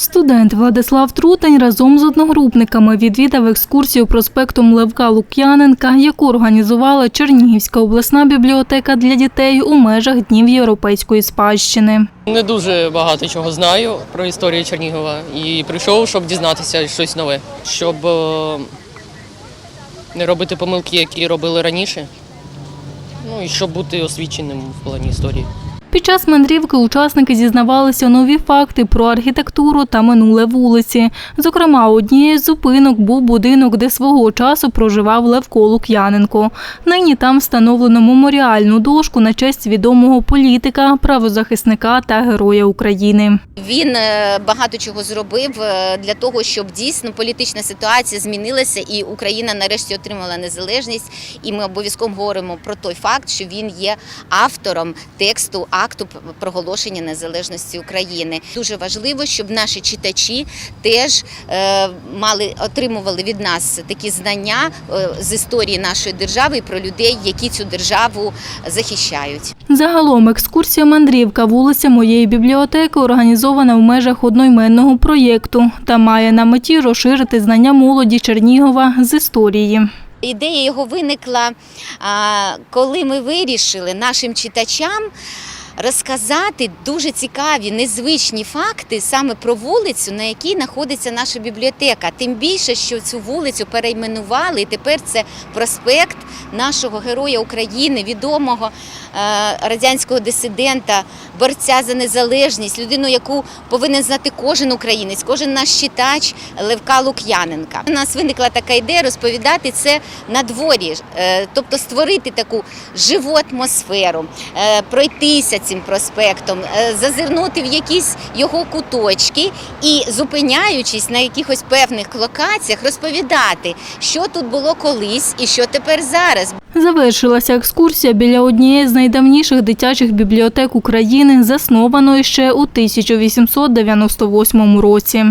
Студент Владислав Трутень разом з одногрупниками відвідав екскурсію проспектом Левка Лук'яненка, яку організувала Чернігівська обласна бібліотека для дітей у межах Днів європейської спадщини. Не дуже багато чого знаю про історію Чернігова і прийшов, щоб дізнатися щось нове, щоб е, не робити помилки, які робили раніше. Ну і щоб бути освіченим в плані історії. Під час мандрівки учасники зізнавалися нові факти про архітектуру та минуле вулиці. Зокрема, однією з зупинок був будинок, де свого часу проживав Левко Лук'яненко. Нині там встановлено меморіальну дошку на честь відомого політика, правозахисника та героя України. Він е, багато чого зробив е, для того, щоб дійсно політична ситуація змінилася, і Україна нарешті отримала незалежність. І ми обов'язково говоримо про той факт, що він є автором тексту акту проголошення незалежності України. Дуже важливо, щоб наші читачі теж е, мали отримували від нас такі знання е, з історії нашої держави і про людей, які цю державу захищають. Загалом екскурсія мандрівка вулиця моєї бібліотеки організована в межах одноіменного проєкту та має на меті розширити знання молоді Чернігова з історії. Ідея його виникла, коли ми вирішили нашим читачам розказати дуже цікаві, незвичні факти саме про вулицю, на якій знаходиться наша бібліотека. Тим більше, що цю вулицю перейменували, і тепер це проспект нашого героя України, відомого е, радянського дисидента, борця за незалежність, людину, яку повинен знати кожен українець, кожен наш читач Левка Лук'яненка. У нас виникла така ідея розповідати це на дворі, е, тобто створити таку живу атмосферу, е, пройтися цим проспектом, зазирнути в якісь його куточки і, зупиняючись на якихось певних локаціях, розповідати, що тут було колись і що тепер зараз. Завершилася екскурсія біля однієї з найдавніших дитячих бібліотек України, заснованої ще у 1898 році.